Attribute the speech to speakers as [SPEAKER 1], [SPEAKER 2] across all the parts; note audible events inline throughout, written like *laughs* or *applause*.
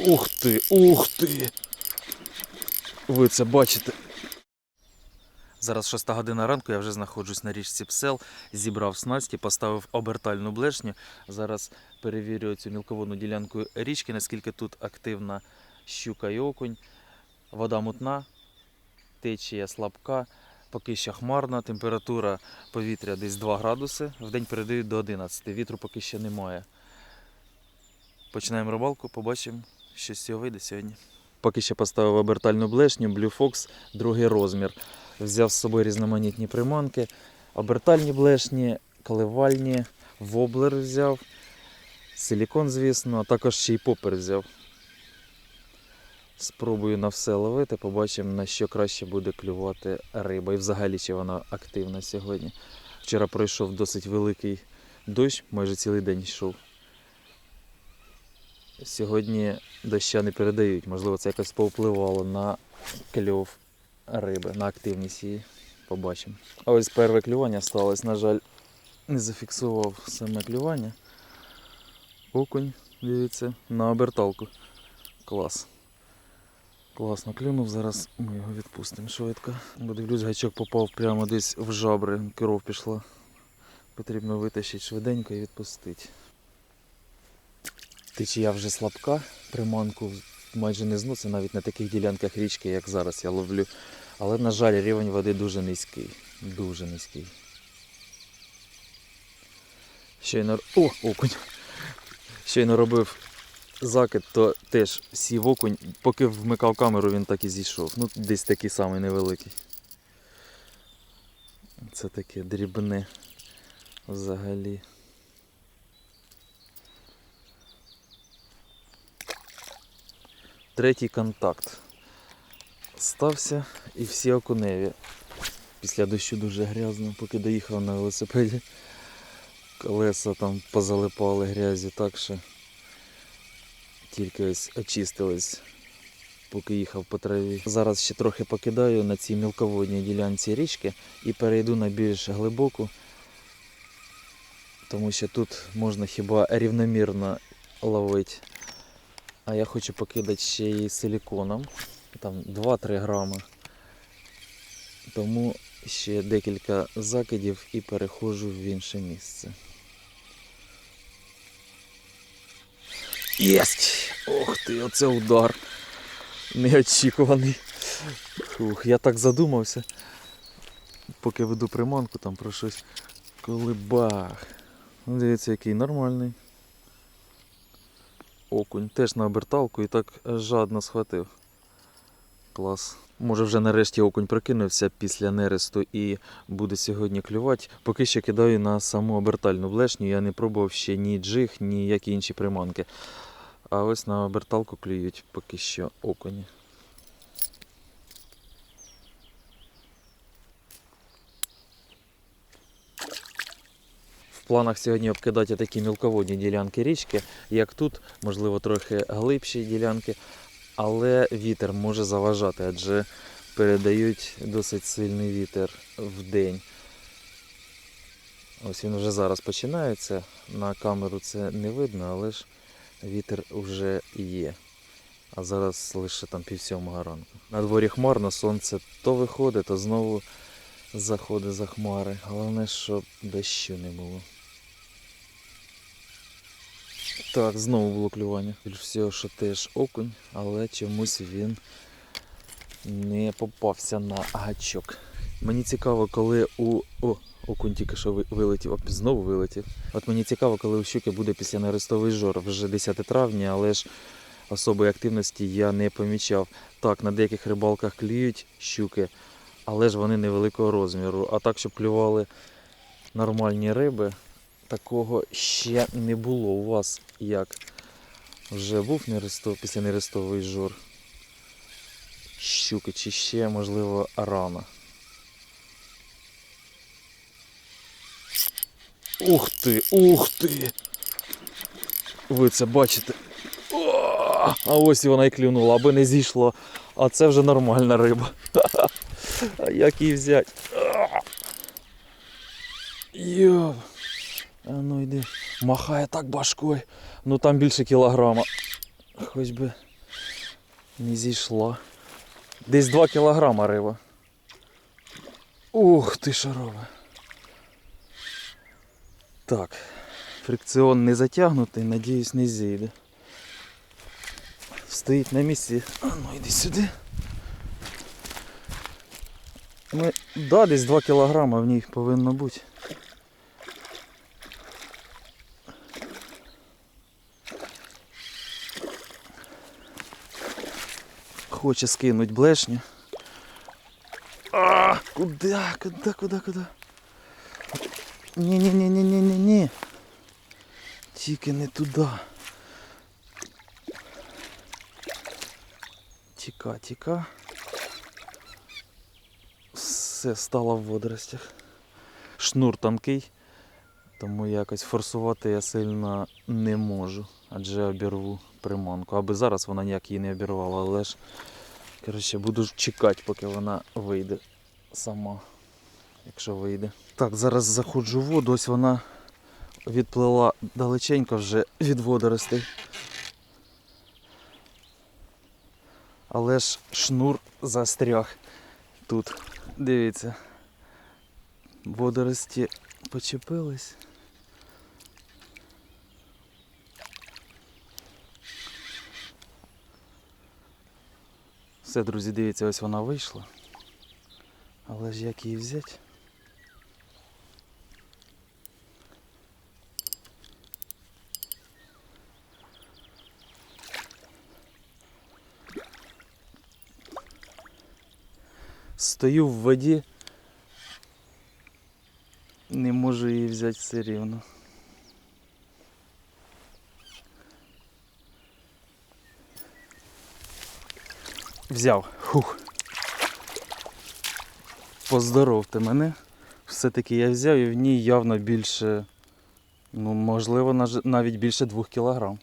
[SPEAKER 1] Ух ти, ух ти! Ви це бачите? Зараз 6 година ранку, я вже знаходжусь на річці Псел, зібрав снасті, поставив обертальну блешню. Зараз перевірю цю мілководну ділянку річки, наскільки тут активна щука і окунь. Вода мутна, течія слабка, поки що хмарна, температура повітря десь 2 градуси, в день передають до 11, вітру поки що немає. Починаємо рибалку, побачимо, що з цього вийде сьогодні. Поки що поставив обертальну блешню, Blue Fox, другий розмір. Взяв з собою різноманітні приманки, обертальні блешні, коливальні, воблер взяв, силікон, звісно, а також ще й попер взяв. Спробую на все ловити, побачимо, на що краще буде клювати риба. І взагалі, чи вона активна сьогодні. Вчора пройшов досить великий дощ, майже цілий день йшов. Сьогодні доща не передають, можливо, це якось повпливало на кльов риби, на активність її. Побачимо. А ось перше клювання сталося. На жаль, не зафіксував саме клювання. Окунь, дивіться, на оберталку. Клас. Класно клюнув, зараз ми його відпустимо швидко. Бо дивлюсь, гачок попав прямо десь в жабри, кров пішла. Потрібно витащити швиденько і відпустити. Течія вже слабка, приманку майже не зносить навіть на таких ділянках річки, як зараз я ловлю. Але, на жаль, рівень води дуже низький. Дуже низький. Щойно. О, окунь! Щойно робив закид, то теж сів окунь. Поки вмикав камеру, він так і зійшов. Ну, десь такий самий невеликий. Це таке дрібне взагалі. Третій контакт. Стався і всі окуневі. Після дощу дуже грязно, поки доїхав на велосипеді. Колеса там позалипали грязю, так що тільки ось очистились, поки їхав по траві. Зараз ще трохи покидаю на цій мілководній ділянці річки і перейду на більш глибоку, тому що тут можна хіба рівномірно ловити. А я хочу покидати ще й силіконом. Там 2-3 грами. Тому ще декілька закидів і переходжу в інше місце. Єсть! Ох ти, оце удар. Неочікуваний. Фух, я так задумався. Поки веду приманку там про щось. Коли бах. Ну, Дивіться, який нормальний. Окунь теж на оберталку і так жадно схватив. Клас. Може вже нарешті окунь прокинувся після нересту і буде сьогодні клювати. Поки що кидаю на саму обертальну блешню. Я не пробував ще ні джиг, ні які інші приманки. А ось на оберталку клюють поки що окуні. Планах сьогодні обкидати такі мілководні ділянки річки, як тут, можливо, трохи глибші ділянки, але вітер може заважати, адже передають досить сильний вітер в день. Ось він вже зараз починається. На камеру це не видно, але ж вітер вже є. А зараз лише там пів сьомого ранку. На дворі хмарно, сонце то виходить, то знову заходить за хмари. Головне, щоб дощу не було. Так, знову було клювання. Більш всього, що теж окунь, але чомусь він не попався на гачок. Мені цікаво, коли у. О, окунь тільки що вилетів, а знову вилетів. От мені цікаво, коли у щуки буде після нерестовий жор. Вже 10 травня, але ж особої активності я не помічав. Так, на деяких рибалках клюють щуки, але ж вони невеликого розміру. А так, щоб клювали нормальні риби, такого ще не було у вас як. Вже був нерестов, після нерестовий жор. Щуки чи ще, можливо, рано. Ух ти, ух ти! Ви це бачите? О, а ось і вона і клюнула, аби не зійшло. А це вже нормальна риба. *laughs* А як її взяти? Йо. А ну йди. Махає так башкою. Ну там більше кілограма. Хоч би Не зійшла. Десь 2 кілограма риба. Ух ти шарова. Так. Фрикціон не затягнутий, надіюсь, не зійде. Стоїть на місці. А ну йди сюди. Ну, да, десь 2 кілограма в ній повинно бути. Хоче скинуть блешню. А, куда, куда, куда, куда? Ні-ні-ні-ні-ні-ні. Тільки не туди. Тіка, тіка. Все стало в водоростях. Шнур тонкий, тому якось форсувати я сильно не можу, адже обірву приманку. Аби зараз вона ніяк її не обірвала, але ж коротше, буду чекати, поки вона вийде сама. Якщо вийде. Так, зараз заходжу в воду, ось вона відплила далеченько вже від водоростей. Але ж шнур застряг тут. Дивіться. Водорості почепились. Все, друзі, дивіться, ось вона вийшла. Але ж як її взяти? Стою в воді. Не можу її взяти все рівно. Взяв. Хух. Поздоровте мене. Все-таки я взяв і в ній явно більше, ну, можливо, навіть більше двох кілограм.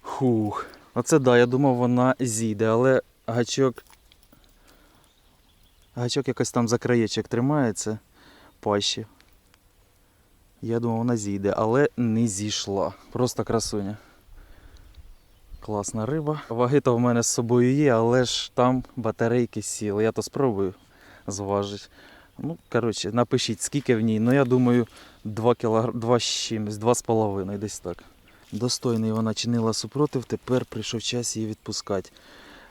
[SPEAKER 1] Хух. Оце да, я думав, вона зійде, але гачок. Гачок якось там за краєчок тримається пащі. Я думав, вона зійде, але не зійшла. Просто красуня. Класна риба. Ваги то в мене з собою є, але ж там батарейки сіли. Я то спробую зважити. Ну, коротше, напишіть, скільки в ній. Ну, я думаю, 2 кг, 2 з чимось, 2,5 десь так. Достойний вона чинила супротив, тепер прийшов час її відпускати.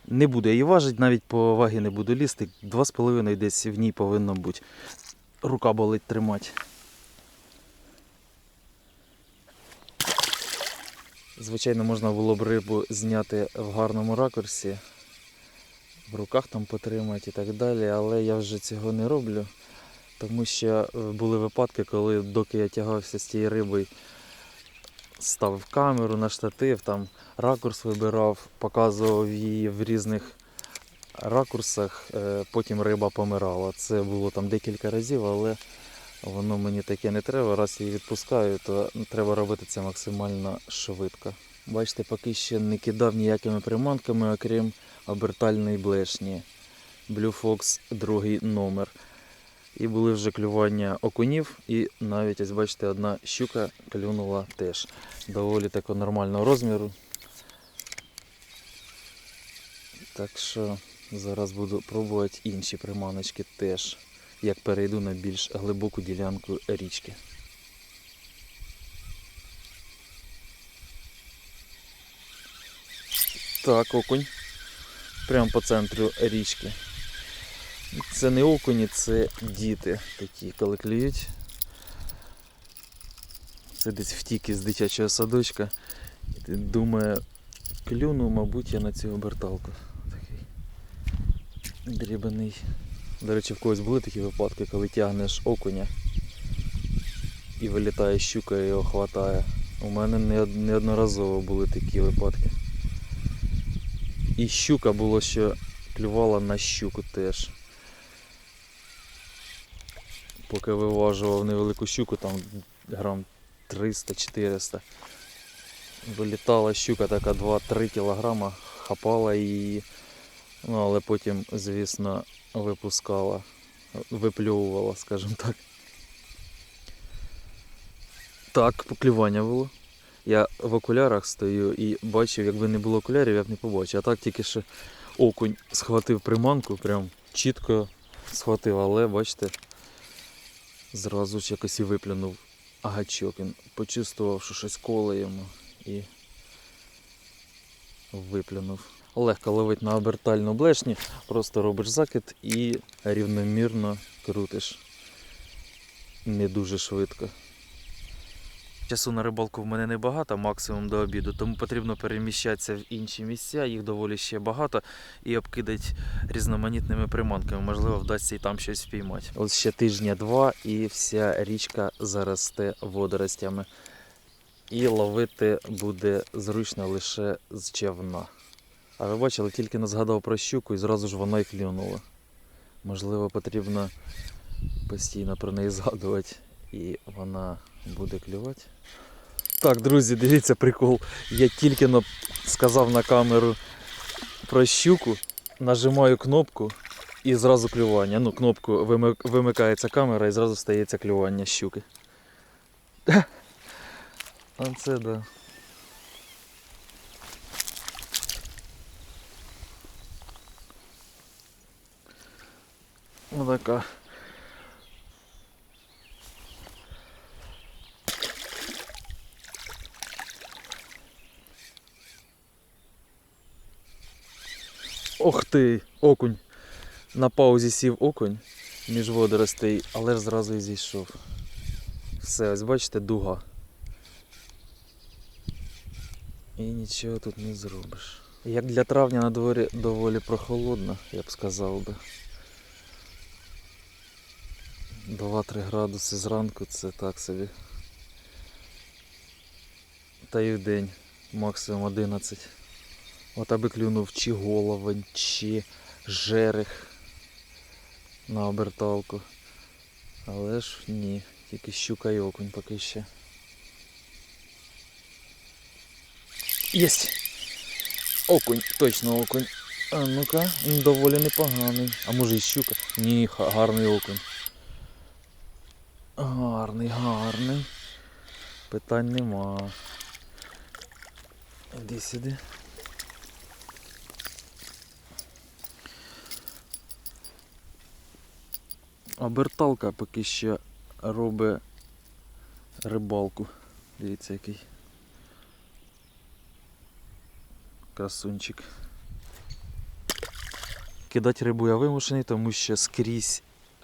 [SPEAKER 1] Не буду її важити, навіть по ваги не буду лізти. 2,5 десь в ній повинно бути. Рука болить тримати. Звичайно, можна було б рибу зняти в гарному ракурсі, в руках там потримати і так далі, але я вже цього не роблю, тому що е, були випадки, коли доки я тягався з тією рибою, ставив камеру на штатив, там ракурс вибирав, показував її в різних ракурсах, е, потім риба помирала. Це було там декілька разів, але воно мені таке не треба. Раз її відпускаю, то треба робити це максимально швидко. Бачите, поки ще не кидав ніякими приманками, окрім обертальної блешні. Blue Fox другий номер. І були вже клювання окунів, і навіть ось бачите, одна щука клюнула теж. Доволі такого нормального розміру. Так що зараз буду пробувати інші приманочки теж, як перейду на більш глибоку ділянку річки. Так, окунь. Прямо по центру річки. Це не окуні, це діти такі, коли клюють. Це десь втік із дитячого садочка. І думає, клюну, мабуть, я на цю оберталку. Такий дрібаний. До речі, в когось були такі випадки, коли тягнеш окуня і вилітає щука і його хватає. У мене неодноразово були такі випадки. І щука було, що клювала на щуку теж. Поки виважував невелику щуку, там грам 300-400. Вилітала щука така 2-3 кілограма, хапала її, ну але потім, звісно, випускала, випльовувала, скажімо так. Так, поклювання було. Я в окулярах стою і бачив, якби не було окулярів, я б не побачив. А так тільки що окунь схватив приманку, прям чітко схватив, але бачите, зразу ж якось і виплюнув гачок. Він почувствував, що щось коле йому і виплюнув. Легко ловить на обертальну блешні, просто робиш закид і рівномірно крутиш. Не дуже швидко. Часу на рибалку в мене небагато, максимум до обіду, тому потрібно переміщатися в інші місця, їх доволі ще багато, і обкидати різноманітними приманками. Можливо, вдасться і там щось впіймати. Ось ще тижня-два, і вся річка заросте водоростями. І ловити буде зручно лише з човна. А ви бачили, тільки не згадав про щуку і зразу ж вона й клюнула. Можливо, потрібно постійно про неї згадувати, і вона буде клювати. Так, друзі, дивіться прикол. Я тільки но сказав на камеру про щуку, нажимаю кнопку і зразу клювання. Ну, кнопку вимик- вимикається камера і зразу стається клювання щуки. *laughs* А це да. Отака. Ох ти, окунь. На паузі сів окунь між водоростей, але ж зразу і зійшов. Все, ось бачите, дуга. І нічого тут не зробиш. Як для травня на дворі доволі прохолодно, я б сказав би. 2-3 градуси зранку це так собі. Та й в день максимум 11. От аби клюнув чи головень, чи жерех на оберталку. Але ж ні, тільки щука і окунь поки ще. Єсть! Окунь, точно окунь. А ну-ка, доволі непоганий. А може і щука? Ні, гарний окунь. Гарний, гарний. Питань нема. Іди сюди. Оберталка поки ще робить рибалку. Дивіться який. Красунчик. Кидати рибу я вимушений, тому що скрізь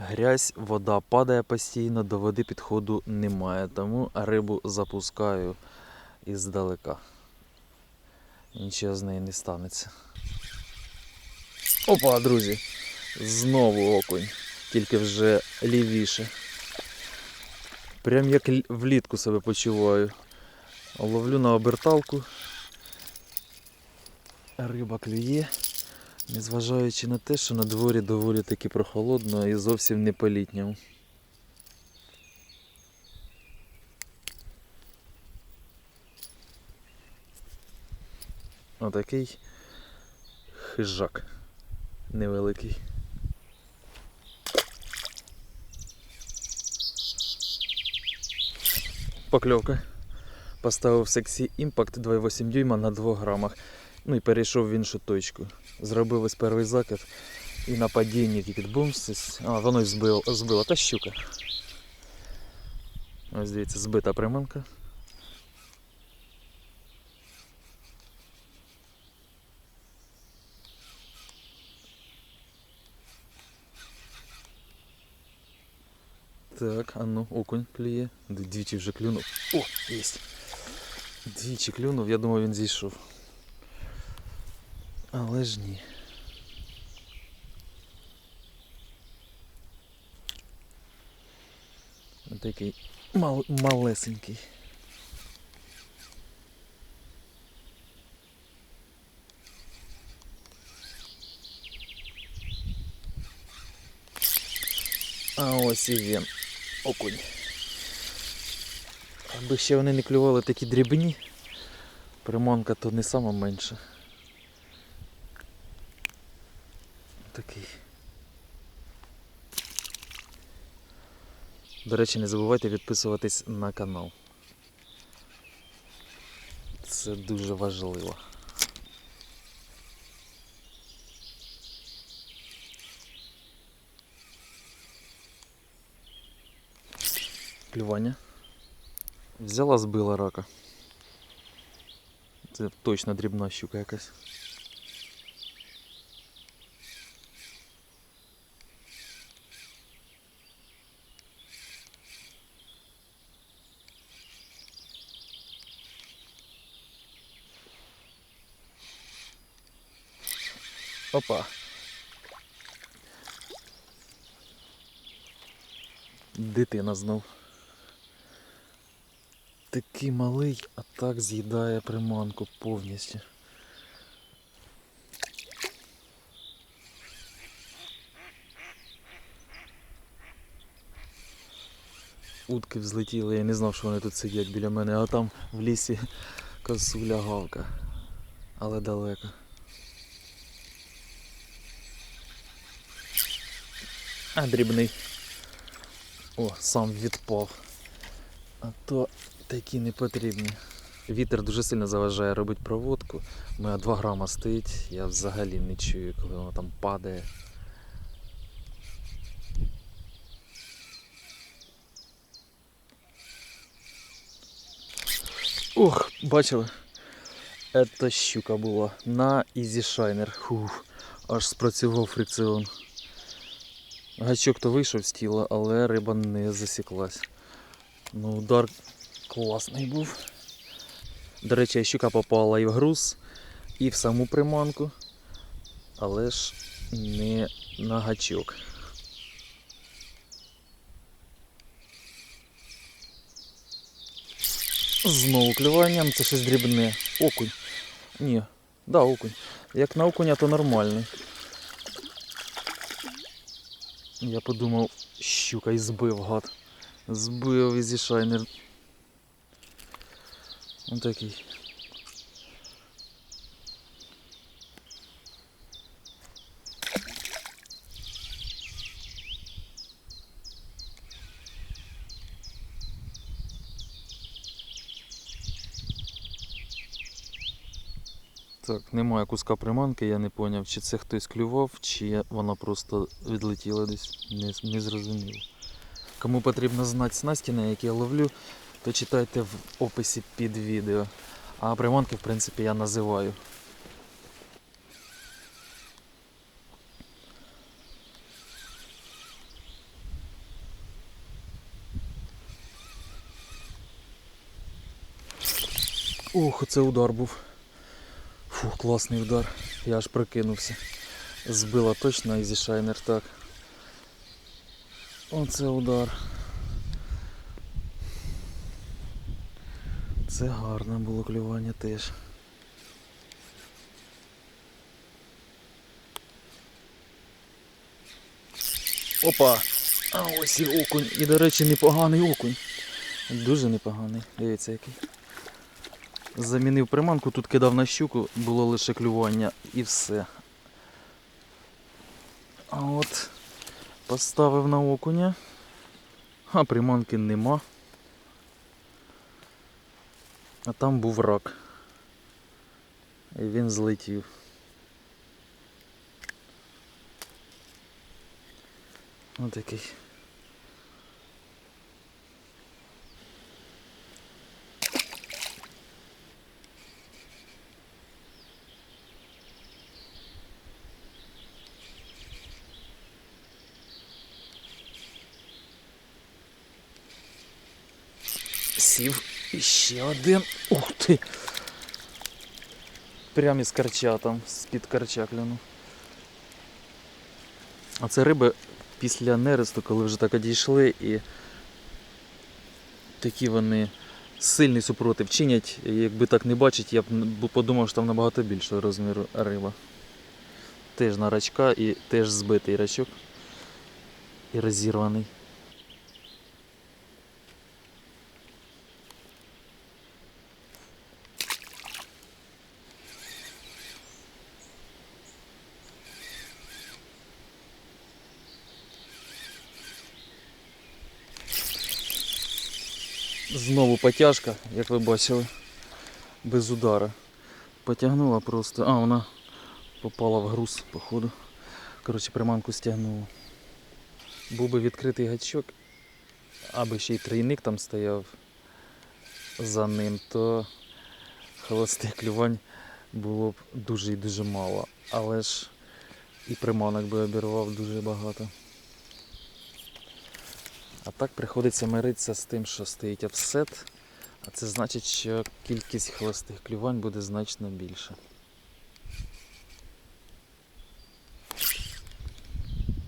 [SPEAKER 1] грязь, вода падає постійно, до води підходу немає. Тому рибу запускаю іздалека. Нічого з неї не станеться. Опа, друзі! Знову окунь, тільки вже лівіше. Прям як влітку себе почуваю. Ловлю на оберталку. Риба клює, незважаючи на те, що на дворі доволі таки прохолодно і зовсім не по-літньому. Отакий хижак невеликий. Покльовка. Поставив сексі імпакт 2,8 дюйма на 2 грамах. Ну і перейшов в іншу точку. Зробив ось перший закид і на падінні тільки бумс. А, воно й збило, збило. Та щука. Ось дивіться, збита приманка. Так, а ну, окунь клює. Двічі вже клюнув. О, єсть. Двічі клюнув, я думав він зійшов. Але ж ні. Такий мал, малесенький. А ось і він. Окунь. Аби ще вони не клювали такі дрібні. Приманка то не сама менша. Такий. До речі, не забувайте підписуватись на канал. Це дуже важливо. Клювання. Взяла, збила рака. Це точно дрібна щука якась. Опа. Дитина знов. Такий малий, а так з'їдає приманку повністю. Утки взлетіли, я не знав, що вони тут сидять біля мене, а там в лісі косуля гавка. Але далеко. А дрібний. О, сам відпав. А то такі не потрібні. Вітер дуже сильно заважає робити проводку. У мене 2 грама стоїть, я взагалі не чую, коли воно там падає. Ох, бачили? Це щука була на Shiner. Фух, аж спрацював фрикціон. Гачок то вийшов з тіла, але риба не засіклась. Ну, удар класний був. До речі, щука попала і в груз, і в саму приманку, але ж не на гачок. Знову клюванням, це щось дрібне. Окунь. Ні, да, окунь. Як на окуня, то нормальний. Я подумав, щука і збив гад. Збив ізі шайнер. Он такий. Так, немає куска приманки, я не зрозумів, чи це хтось клював, чи вона просто відлетіла десь. Не, не зрозуміло. Кому потрібно знати снасті, на які я ловлю, то читайте в описі під відео. А приманки, в принципі, я називаю. Ох, це удар був. Фух, класний удар. Я аж прокинувся. Збила точно ізі шайнер так. Оце удар. Це гарне було клювання теж. Опа! А ось і окунь. І, до речі, непоганий окунь. Дуже непоганий. Дивіться який. Замінив приманку, тут кидав на щуку, було лише клювання і все. А от поставив на окуня, а приманки нема. А там був рак. І він злетів. Ось Сів і ще один. Ух ти! Прямо із карча там, з-під карча кляну. А це риби після нересту, коли вже так одійшли і такі вони сильний супротив чинять. Якби так не бачить, я б подумав, що там набагато більшого розміру риба. Теж на рачка і теж збитий рачок. І розірваний. Знову потяжка, як ви бачили. без удара. Потягнула просто. А, вона попала в груз, походу. Коротше, приманку стягнула. Був би відкритий гачок, аби ще й трійник там стояв за ним, то холостих клювань було б дуже і дуже мало. Але ж і приманок би обірвав дуже багато. А так приходиться миритися з тим, що стоїть офсет, а це значить, що кількість холостих клювань буде значно більше.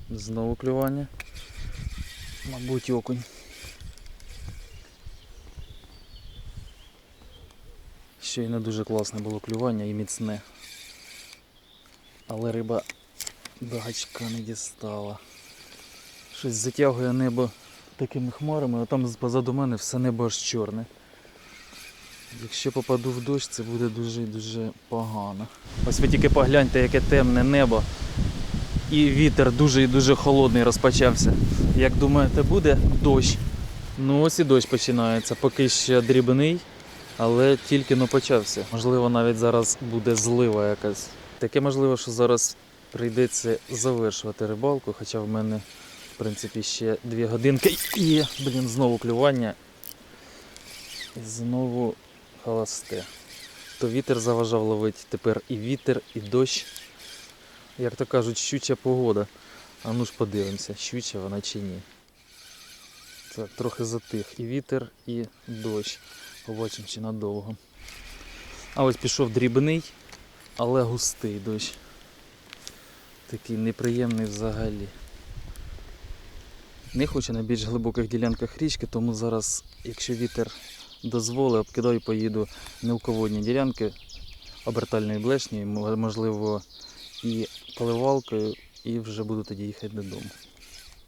[SPEAKER 1] Знову клювання. Мабуть, окунь. Щойно дуже класне було клювання і міцне. Але риба до гачка не дістала. Щось затягує небо такими хмарами, а там позаду мене все небо аж чорне. Якщо попаду в дощ, це буде дуже і дуже погано. Ось ви тільки погляньте, яке темне небо. І вітер дуже і дуже холодний розпочався. Як думаєте, буде дощ? Ну ось і дощ починається. Поки ще дрібний, але тільки но почався. Можливо, навіть зараз буде злива якась. Таке можливо, що зараз прийдеться завершувати рибалку, хоча в мене, в принципі, ще дві годинки є. Блін, знову клювання. І знову холосте. То вітер заважав ловити, тепер і вітер, і дощ. Як то кажуть, щуча погода. А ну ж подивимося, щуча вона чи ні. Так, трохи затих. І вітер, і дощ. Побачимо чи надовго. А ось пішов дрібний, але густий дощ. Такий неприємний взагалі. Не хочу на більш глибоких ділянках річки, тому зараз, якщо вітер дозволить, обкидаю, поїду мілководні ділянки обертальної блешні, можливо, і поливалкою, і вже буду тоді їхати додому.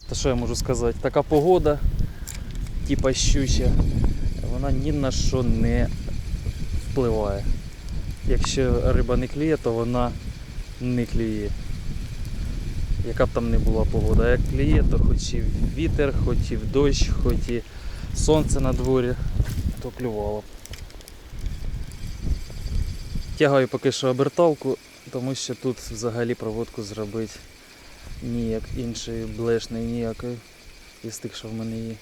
[SPEAKER 1] Та що я можу сказати? Така погода, типа щуча, вона ні на що не впливає. Якщо риба не клює, то вона не клює. Яка б там не була погода, А як клює, то хоч і вітер, хоч і дощ, хоч і сонце на дворі, то клювало. Тягаю поки що оберталку, тому що тут взагалі проводку зробити ніяк іншої блешної ніякої із тих, що в мене є.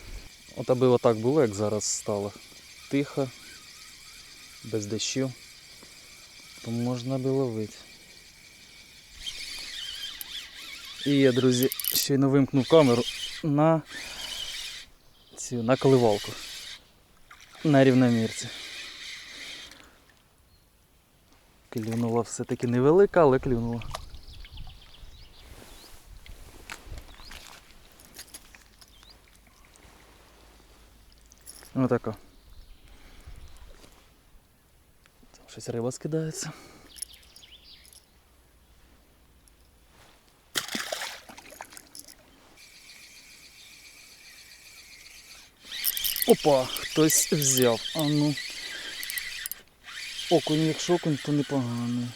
[SPEAKER 1] От аби отак було, як зараз стало. Тихо, без дощу, то можна би ловити. І я, друзі, щойно вимкнув камеру на цю на коливалку. На рівномірці. Клюнула все-таки невелика, але клюнула. Отако. Там щось риба скидається. Опа, хтось взяв. А ну. Окунь, якщо окунь, то непоганий.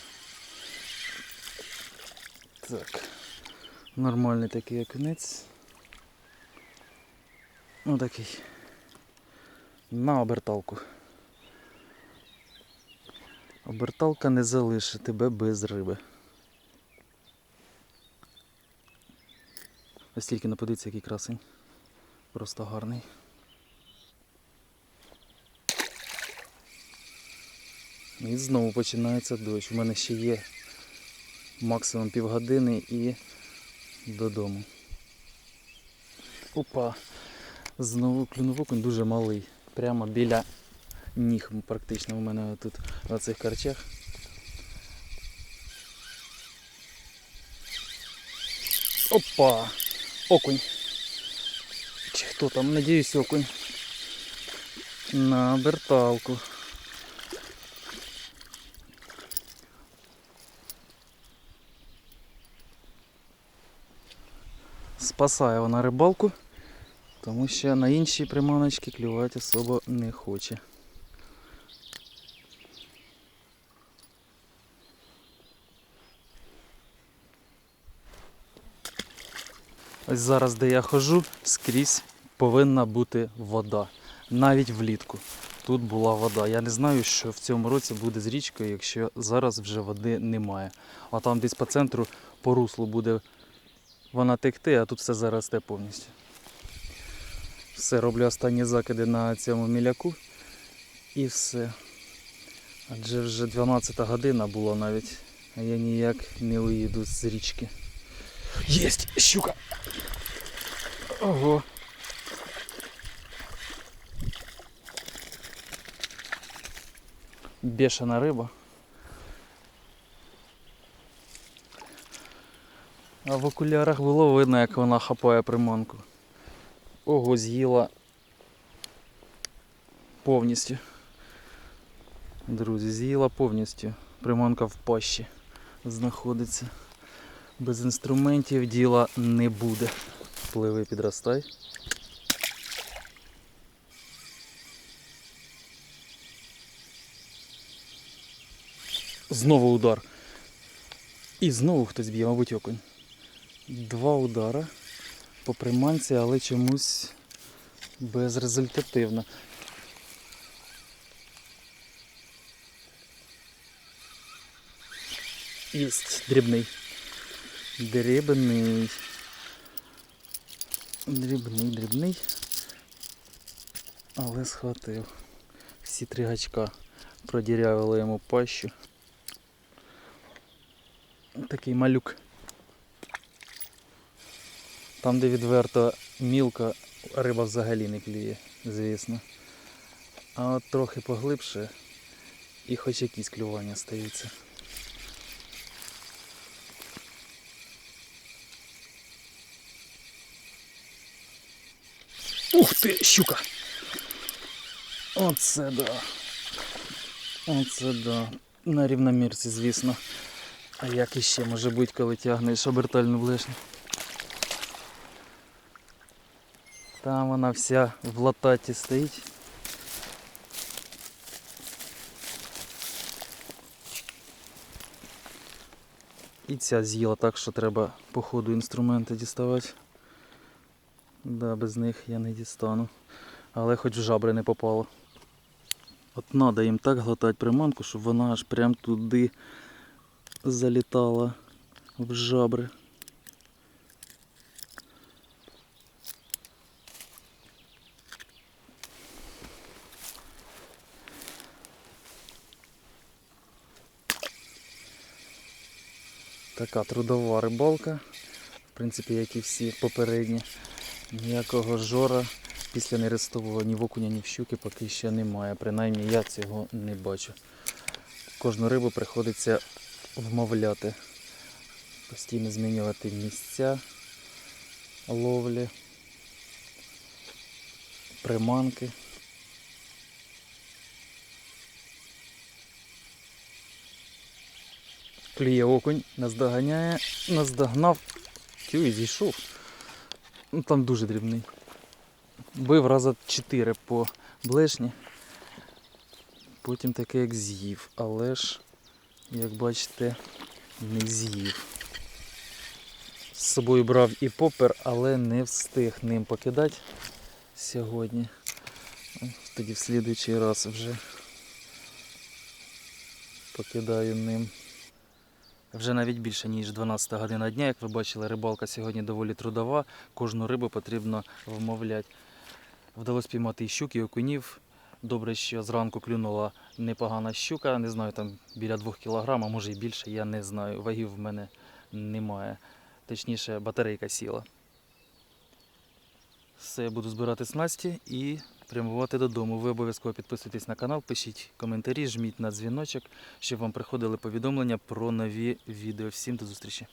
[SPEAKER 1] Так. Нормальний такий окунець. Ну такий. На оберталку. Оберталка не залишить тебе без риби. Ось тільки нападиться, який красень. Просто гарний. І знову починається дощ. У мене ще є максимум півгодини і додому. Опа! Знову клюнув окунь дуже малий. Прямо біля ніг практично у мене тут на цих карчах. Опа! Окунь. Чи хто там? Надіюсь, окунь. На оберталку. Спасає вона рибалку, тому що на інші приманочки клювати особо не хоче. Ось зараз, де я ходжу, скрізь повинна бути вода, навіть влітку. тут була вода. Я не знаю, що в цьому році буде з річкою, якщо зараз вже води немає. А там десь по центру по руслу буде вона текти, а тут все заросте повністю. Все, роблю останні закиди на цьому міляку і все. Адже вже 12 година була навіть, а я ніяк не уїду з річки. Єсть! Щука! Ого! Бешена риба. В окулярах було видно, як вона хапає приманку. Ого, з'їла повністю. Друзі, з'їла повністю. Приманка в пащі знаходиться. Без інструментів діла не буде. Пливи підростай. Знову удар. І знову хтось б'є, мабуть, окунь. Два удара по приманці, але чомусь безрезультативно. Єсть, дрібний. Дрібний. Дрібний, дрібний. Але схватив. Всі три гачка продірявили йому пащу. Такий малюк. Там, де відверто мілка, риба взагалі не клює, звісно. А от трохи поглибше і хоч якісь клювання стаються. Ух ти, щука! Оце да. Оце да. На рівномірці, звісно. А як іще може бути, коли тягнеш обертальну блешню? Там вона вся в лататі стоїть. І ця з'їла так, що треба по ходу інструменти діставати. Да, без них я не дістану. Але хоч в жабри не попало. От треба їм так глотати приманку, щоб вона аж прям туди залітала в жабри. Така трудова рибалка, в принципі, як і всі попередні. Ніякого жора після нерестового ні в окуня, ні в щуки поки ще немає. Принаймні я цього не бачу. Кожну рибу приходиться вмовляти, постійно змінювати місця ловлі, приманки. Кліє окунь, наздоганяє, наздогнав, тю і зійшов. Ну там дуже дрібний. Бив раза 4 по блешні. Потім таке як з'їв, але ж, як бачите, не з'їв. З собою брав і попер, але не встиг ним покидати сьогодні. Тоді в слідуючий раз вже покидаю ним. Вже навіть більше, ніж 12 година дня. Як ви бачили, рибалка сьогодні доволі трудова. Кожну рибу потрібно вмовляти. Вдалося піймати і щук, і окунів. Добре, що зранку клюнула непогана щука. Не знаю, там біля 2 кг, а може і більше, я не знаю. Вагів в мене немає. Точніше, батарейка сіла. Все, я буду збирати снасті і прямувати додому. Ви обов'язково підписуйтесь на канал, пишіть коментарі, жміть на дзвіночок, щоб вам приходили повідомлення про нові відео. Всім до зустрічі!